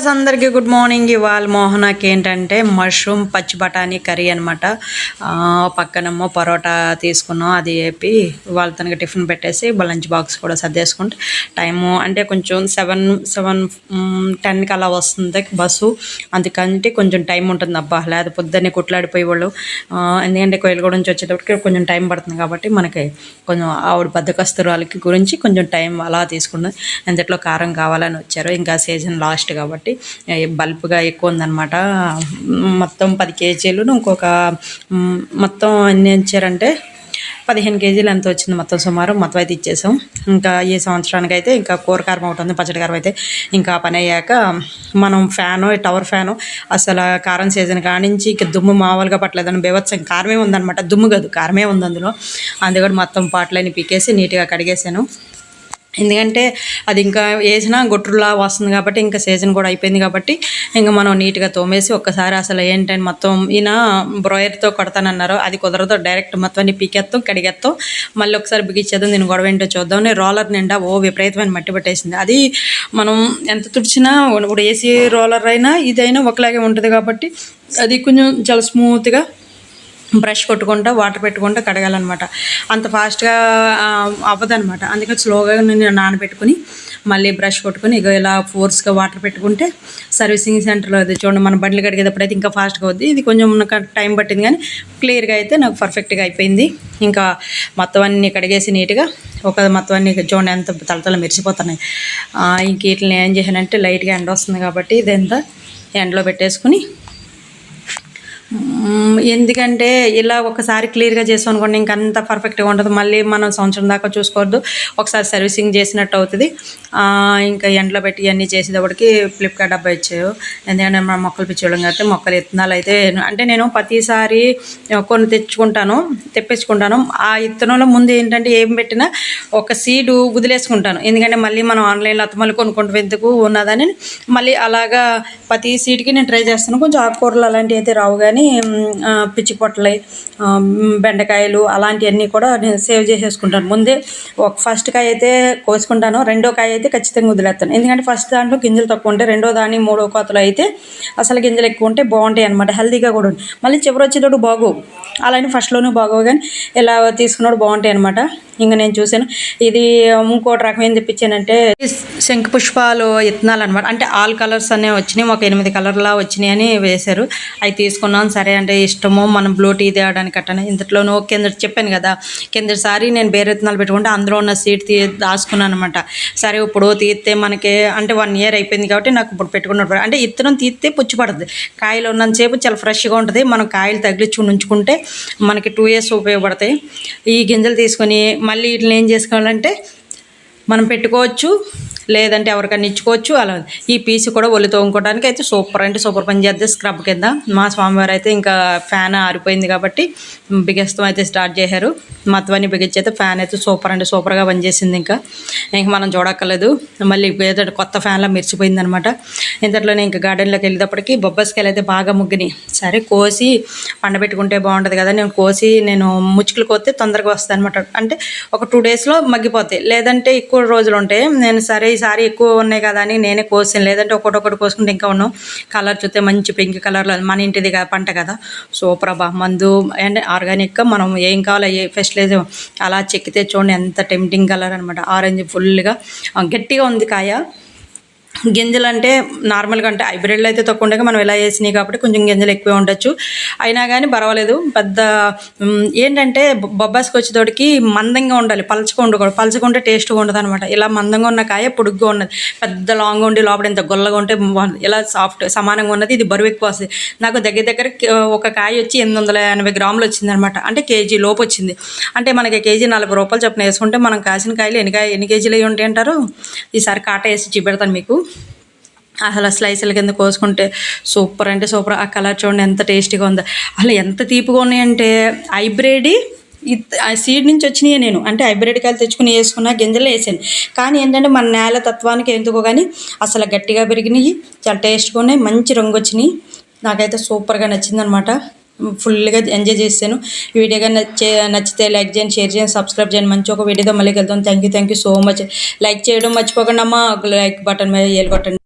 Viewers అందరికీ good morning. ఇవాళ మోహనాకి ఏంటంటే మష్రూమ్ పచ్చి బఠానీ కర్రీ అనమాట పక్కనమ్మో పరోటా తీసుకున్నాం అది చెప్పి ఇవాళ తనకి టిఫిన్ పెట్టేసి లంచ్ బాక్స్ కూడా సర్దేసుకుంటే టైము అంటే కొంచెం సెవెన్ సెవెన్ టెన్కి అలా వస్తుంది బస్సు. అందుకంటే కొంచెం టైం ఉంటుంది అబ్బా లేదా పొద్దున్నే కుట్లాడిపోయే వాళ్ళు ఎందుకంటే కోయిలగూడ నుంచి వచ్చేటప్పటికి కొంచెం టైం పడుతుంది కాబట్టి మనకి కొంచెం ఆవిడ బద్దకస్తురాలకి గురించి కొంచెం టైం అలా తీసుకున్నది ఎంతట్లో కారం కావాలని వచ్చారు ఇంకా సీజన్ లాస్ట్ కాబట్టి బల్బ్గా ఎక్కువ ఉందన్నమాట మొత్తం పది కేజీలు ఇంకొక మొత్తం ఎన్ని ఇచ్చారంటే పదిహేను కేజీలు ఎంత వచ్చింది మొత్తం సుమారు మొత్తం అయితే ఇచ్చేసాం. ఇంకా ఈ సంవత్సరానికి అయితే ఇంకా కూర కారం ఒకటి ఉంది పచ్చడి కారం అయితే ఇంకా పని అయ్యాక మనం ఫ్యాను టవర్ ఫ్యాను అసలు కారం సీజన్ కానించి ఇంకా దుమ్ము మామూలుగా పట్టలేదని బేవత్సం కారమే ఉందన్నమాట దుమ్ము కాదు కారమే ఉంది అందులో. అందుకని మొత్తం పాటలన్నీ పీకేసి నీట్గా కడిగేసాను. ఎందుకంటే అది ఇంకా వేసినా గొట్టులా వస్తుంది కాబట్టి ఇంకా సీజన్ కూడా అయిపోయింది కాబట్టి ఇంకా మనం నీట్గా తోమేసి ఒక్కసారి అసలు ఏంటని మొత్తం ఈయన బ్రాయర్తో కొడతానన్నారు. అది కుదరదు డైరెక్ట్ మొత్తం అన్ని పీకేస్తాం కడిగేస్తాం మళ్ళీ ఒకసారి బిగించేద్దాం దీని గొడవ ఏంటో చూద్దాం. నేను రోలర్ నిండా ఓ విపరీతమైన మట్టి పట్టేసింది. అది మనం ఎంత తుడిచినా ఇప్పుడు ఏసీ రోలర్ అయినా ఇదైనా ఒకలాగే ఉంటుంది కాబట్టి అది కొంచెం చాలా స్మూత్గా బ్రష్ కొట్టుకుంటా వాటర్ పెట్టుకుంటా కడగాలన్నమాట. అంత ఫాస్ట్గా అవ్వదనమాట అందుకని స్లోగా నేను నానబెట్టుకుని మళ్ళీ బ్రష్ కొట్టుకుని ఇక ఇలా ఫోర్స్గా వాటర్ పెట్టుకుంటే సర్వీసింగ్ సెంటర్లో అది చూడండి మన బండ్లు కడిగేటప్పుడు అయితే ఇంకా ఫాస్ట్గా అవుద్ది. ఇది కొంచెం నాకు టైం పట్టింది కానీ క్లియర్గా అయితే నాకు పర్ఫెక్ట్గా అయిపోయింది. ఇంకా మొత్తం అన్ని కడిగేసి నీట్గా ఒక మొత్తం అన్ని చూడండి ఎంత తలతల మెరిసిపోతున్నాయి. ఇంక వీటిని ఏం చేశానంటే లైట్గా ఎండ వస్తుంది కాబట్టి ఇదంతా ఎండలో పెట్టేసుకుని ఎందుకంటే ఇలా ఒకసారి క్లియర్గా చేసాం అనుకోండి ఇంకా అంత పర్ఫెక్ట్గా ఉంటుంది మళ్ళీ మనం సంవత్సరం దాకా చూసుకోవద్దు. ఒకసారి సర్వీసింగ్ చేసినట్టు అవుతుంది. ఇంకా ఎండలో పెట్టి ఇవన్నీ చేసేటప్పటికి ఫ్లిప్కార్ట్ డబ్బా ఇచ్చారు ఎందుకంటే మన మొక్కలు పిచ్చేయడం కాబట్టి మొక్కలు విత్తనాలు అయితే అంటే నేను ప్రతిసారి కొన్ని తెచ్చుకుంటాను తెప్పించుకుంటాను. ఆ విత్తనంలో ముందు ఏంటంటే ఏం పెట్టినా ఒక సీడు వదిలేసుకుంటాను. ఎందుకంటే మళ్ళీ మనం ఆన్లైన్లో అత్తమల్లి కొనుక్కుంటూ. ఎందుకు ఉన్నదని మళ్ళీ అలాగా ప్రతి సీడ్కి నేను ట్రై చేస్తాను. కొంచెం ఆకుకూరలు అలాంటివి అయితే రావు కానీ కానీ పిచ్చి పొట్టలు బెండకాయలు అలాంటివన్నీ కూడా నేను సేవ్ చేసేసుకుంటాను. ముందే ఒక ఫస్ట్ కాయ అయితే కోసుకుంటాను రెండో కాయ అయితే ఖచ్చితంగా వదిలేస్తాను. ఎందుకంటే ఫస్ట్ దాంట్లో గింజలు తక్కువ ఉంటాయి రెండో దాని మూడో కోతలు అయితే అసలు గింజలు ఎక్కువ ఉంటే బాగుంటాయి అనమాట హెల్తీగా కూడా ఉంటాయి. మళ్ళీ చివరి వచ్చేటప్పుడు బాగోవు అలానే ఫస్ట్లోనూ బాగోవు కానీ ఇలా తీసుకున్నాడు బాగుంటాయి అనమాట ఇంకా నేను చూశాను ఇది ఇంకోటి రకం ఏం తెప్పించానంటే శంఖ పుష్పాలు విత్తనాలు అనమాట అంటే ఆల్ కలర్స్ అనేవి వచ్చినాయి ఒక ఎనిమిది కలర్లా వచ్చినాయి అని వేశారు. అవి తీసుకున్నాను సరే అంటే ఇష్టమో మనం బ్లూ టీ తేవడానికి అట్టనే. ఇంతలోనూ కింద చెప్పాను కదా కిందసారి నేను బేరే విత్తనాలు పెట్టుకుంటే అందులో ఉన్న సీట్ తీ దాచుకున్నాను అనమాట సరే ఇప్పుడు తీస్తే మనకి అంటే వన్ ఇయర్ అయిపోయింది కాబట్టి నాకు ఇప్పుడు పెట్టుకున్నప్పుడు అంటే ఇత్తనం తీస్తే పుచ్చి పడుతుంది కాయలు ఉన్నంతసేపు చాలా ఫ్రెష్గా ఉంటుంది. మనం కాయలు తగిలించుకుని ఉంచుకుంటే మనకి టూ ఇయర్స్ ఉపయోగపడతాయి. ఈ గింజలు తీసుకొని మళ్ళీ వీటిని ఏం చేసుకోవాలంటే మనం పెట్టుకోవచ్చు లేదంటే ఎవరికైనా ఇచ్చుకోవచ్చు అలా. ఈ పీస్ కూడా ఒళ్ళు తోముకోవడానికి అయితే సూపర్ అంటే సూపర్ పని చేద్దే స్క్రబ్ కింద. మా స్వామివారు అయితే ఇంకా ఫ్యాన్ ఆరిపోయింది కాబట్టి బిగస్తం అయితే స్టార్ట్ చేశారు. మొత్తం బిగించి బిగించైతే ఫ్యాన్ అయితే సూపర్ అంటే సూపర్గా పనిచేసింది ఇంకా. ఇంకా మనం చూడక్కర్లేదు. మళ్ళీ ఏదంటే కొత్త ఫ్యాన్లా మెరిచిపోయింది అనమాట ఇంతట్లోనే ఇంకా గార్డెన్లోకి వెళ్ళేటప్పటికి బొబ్బస్కాయలు అయితే బాగా ముగ్గినాయి. సరే కోసి పండబెట్టుకుంటే బాగుంటుంది కదా నేను కోసి నేను ముచ్చుకులు కోస్తే తొందరగా వస్తాయి అనమాట అంటే ఒక టూ డేస్లో మగ్గిపోతాయి. లేదంటే ఎక్కువ రోజులు ఉంటాయి నేను సరే ఈసారి ఎక్కువ ఉన్నాయి కదా అని నేనే కోసాను. లేదంటే ఒకటొకటి కోసుకుంటే ఇంకా ఉన్నాం. కలర్ చూస్తే మంచి పింక్ కలర్లో మన ఇంటిది పంట కదా. సూప్రభా మందు అండ్ ఆర్గానిక్గా మనం ఏం కావాలో ఏ ఫెస్టిలైజ్ అలా చెక్కితే చూడండి ఎంత టెంప్టింగ్ కలర్ అనమాట ఆరెంజ్ ఫుల్గా. గట్టిగా ఉంది కాయ. గింజలు అంటే నార్మల్గా అంటే హైబ్రిడ్లు అయితే తక్కువ ఉండగా మనం ఎలా వేసినాయి కాబట్టి కొంచెం గింజలు ఎక్కువే ఉండొచ్చు. అయినా కానీ పర్వాలేదు. పెద్ద ఏంటంటే బొబ్బాస్కి వచ్చేటోడికి మందంగా ఉండాలి. పలచగా ఉండకూడదు. పలచగా ఉంటే టేస్ట్గా ఉండదు అనమాట ఇలా మందంగా ఉన్న కాయ పొడుగ్గా ఉన్నది. పెద్ద లాంగ్గా ఉండి లోపల ఇంత గొల్లగా ఉంటే ఇలా సాఫ్ట్ సమానంగా ఉన్నది. ఇది బరువు ఎక్కువ వస్తుంది. నాకు దగ్గర దగ్గర ఒక కాయ వచ్చి ఎనిమిది వందల ఎనభై గ్రాములు వచ్చింది అనమాట అంటే కేజీ లోపు వచ్చింది. అంటే మనకి కేజీ నలభై రూపాయలు చొప్పున వేసుకుంటే మనం కాసిన కాయలు ఎన్ని కాయ ఎన్ని కేజీలు అయ్యి ఉంటాయి అంటారు? ఈసారి కాట వేసి చూపెడతాను మీకు. అసలు స్లైసుల కింద కోసుకుంటే సూపర్ అంటే సూపర్. ఆ కలర్ చూడండి ఎంత టేస్టీగా ఉందో. అసలు ఎంత తీపిగా ఉన్నాయంటే హైబ్రిడ్ ఆ సీడ్ నుంచి వచ్చినాయి నేను. అంటే హైబ్రిడ్ కాయలు తెచ్చుకుని వేసుకున్నా గింజలు వేసాను. కానీ ఏంటంటే మన నేల తత్వానికి ఎందుకో కానీ అసలు గట్టిగా పెరిగినాయి చాలా టేస్ట్గా ఉన్నాయి మంచి రంగు వచ్చినాయి. నాకైతే సూపర్గా నచ్చిందనమాట. ఫుల్గా ఎంజాయ్ చేశాను. వీడియోగా వీడియో కానీ నచ్చే నచ్చితే లైక్ చేయండి షేర్ చేయండి సబ్స్క్రైబ్ చేయండి. మంచి ఒక వీడియోతో మళ్ళీ వెళ్తాం thank you thank you so much like చేయడం మర్చిపోకుండా అమ్మ. లైక్ బటన్ మీద ఏలు కొట్టండి.